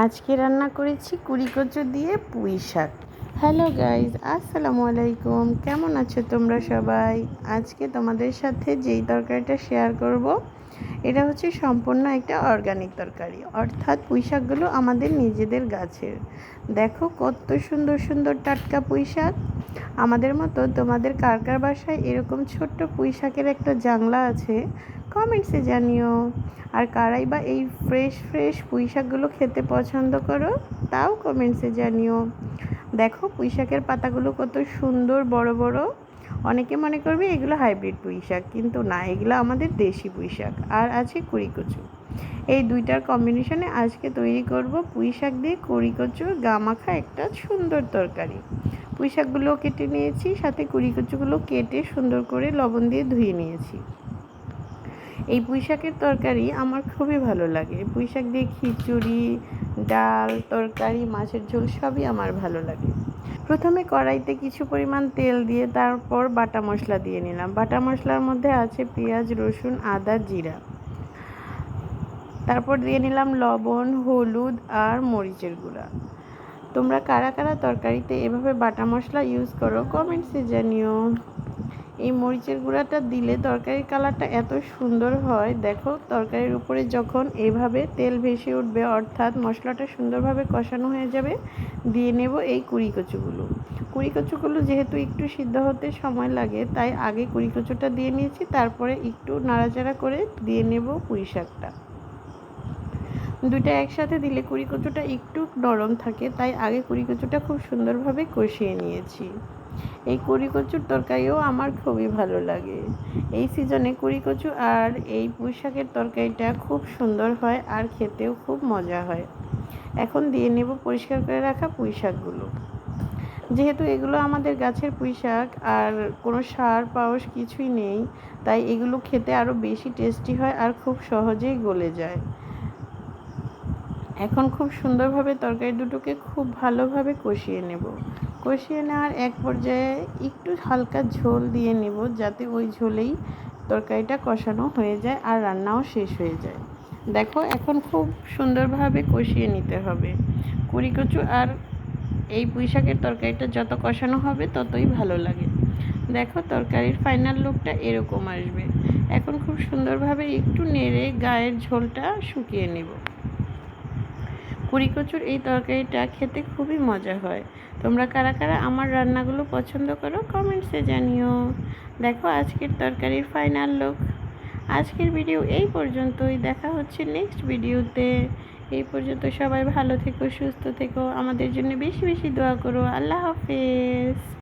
আজকে রান্না করেছি কুড়ি কচু দিয়ে পুঁই শাক। হ্যালো গাইজ আসসালামু আলাইকুম। কেমন আছো তোমরা সবাই? আজকে তোমাদের সাথে যেই তরকারিটা শেয়ার করব, এটা হচ্ছে সম্পূর্ণ একটা অর্গানিক তরকারি। অর্থাৎ পুঁই শাকগুলো আমাদের নিজেদের গাছের। দেখো কত সুন্দর সুন্দর টাটকা পুঁই শাক। আমাদের মতো তোমাদের কার কার বাসায় এরকম ছোট্ট পুঁই শাকের একটা জাংলা আছে? কমেন্টসে জানিও। আর কারাই বা এই ফ্রেশ ফ্রেশ পুঁই শাকগুলো খেতে পছন্দ করো, তাও কমেন্টসে জানিও। দেখো পুঁই শাকের পাতাগুলো কত সুন্দর বড় বড়। অনেকে মনে করবে এগুলো হাইব্রিড পুঁই শাক কিন্তু না, এগুলো আমাদের দেশি পুঁই শাক আর আছে কুড়িকচু এই দুইটার কম্বিনেশনে আজকে তৈরি করব পুঁই শাক দিয়ে কুড়িকচু গামাখা একটা সুন্দর তরকারি। পুঁই শাকগুলো কেটে নিয়েছি, সাথে কুড়িকচুগুলো কেটে সুন্দর করে লবণ দিয়ে ধুয়ে নিয়েছি। এই পুঁই শাকের তরকারি আমার খুবই ভালো লাগে। পুঁই শাক দিয়ে খিচুড়ি, ডাল, তরকারি, মাছের ঝোল সবই আমার ভালো লাগে। প্রথমে কড়াইতে কিছু পরিমাণ তেল দিয়ে তারপর বাটা মশলা দিয়ে নিলাম। বাটা মশলার মধ্যে আছে পেঁয়াজ, রসুন, আদা, জিরা। তারপর দিয়ে নিলাম লবণ, হলুদ আর মরিচের গুঁড়া। তোমরা কারা কারা তরকারিতে এভাবে বাটা মশলা ইউজ করো? কমেন্টসে জানিও। এই মরিচের গুঁড়াটা দিলে তরকারির কালারটা এত সুন্দর হয়। দেখো, তরকারির উপরে যখন এভাবে তেল ভেসে উঠবে, অর্থাৎ মশলাটা সুন্দরভাবে কষানো হয়ে যাবে, দিয়ে নেব এই কুড়ি কচুগুলো। কুড়ি কচুগুলো যেহেতু একটু সিদ্ধ হতে সময় লাগে, তাই আগে কুড়ি কচুটা দিয়ে নিয়েছি, তারপরে একটু নাড়াচাড়া করে দিয়ে নেব পুঁই শাকটা দুইটা একসাথে দিলে কুড়ি কচুটা একটু নরম থাকে, তাই আগে কুড়ি কচুটা খুব সুন্দরভাবে কষিয়ে নিয়েছি। এই কুড়ি কচুর তরকারিও আমার খুবই ভালো লাগে। এই সিজনে কুড়ি কচু আর এই পুঁই শাকের তরকারিটা খুব সুন্দর হয় আর খেতেও খুব মজা হয়। এখন দিয়ে নেব পরিষ্কার করে রাখা পুঁই শাকগুলো। যেহেতু এগুলো আমাদের গাছের পুঁই শাক আর কোনো সার পাওস কিছুই নেই, তাই এগুলো খেতে আরও বেশি টেস্টি হয় আর খুব সহজেই গলে যায়। এখন খুব সুন্দরভাবে তরকারি দুটোকে খুব ভালোভাবে কষিয়ে নেব। কষিয়ে নেওয়ার এক পর্যায়ে একটু হালকা ঝোল দিয়ে নেব যাতে ওই ঝোলেই তরকারিটা কষানো হয়ে যায় আর রান্নাও শেষ হয়ে যায়। দেখো, এখন খুব সুন্দরভাবে কষিয়ে নিতে হবে। কুড়ি কচু আর এই পুঁই শাকের তরকারিটা যত কষানো হবে ততই ভালো লাগে। দেখো, তরকারির ফাইনাল লুকটা এরকম আসবে। এখন খুব সুন্দরভাবে একটু নেড়ে গায়ের ঝোলটা শুকিয়ে নেব। কুড়িকচুর এই তরকারিটা খেতে খুবই মজা হয়। তোমরা কারা কারা আমার রান্নাগুলো পছন্দ করো কমেন্টসে জানিও। দেখো আজকের তরকারির ফাইনাল লুক আজকের ভিডিও এই পর্যন্তই। দেখা হচ্ছে নেক্সট ভিডিওতে এই পর্যন্ত সবাই ভালো থেকো, সুস্থ থেকো। আমাদের জন্য বেশি বেশি দোয়া করো। আল্লাহ হাফেজ।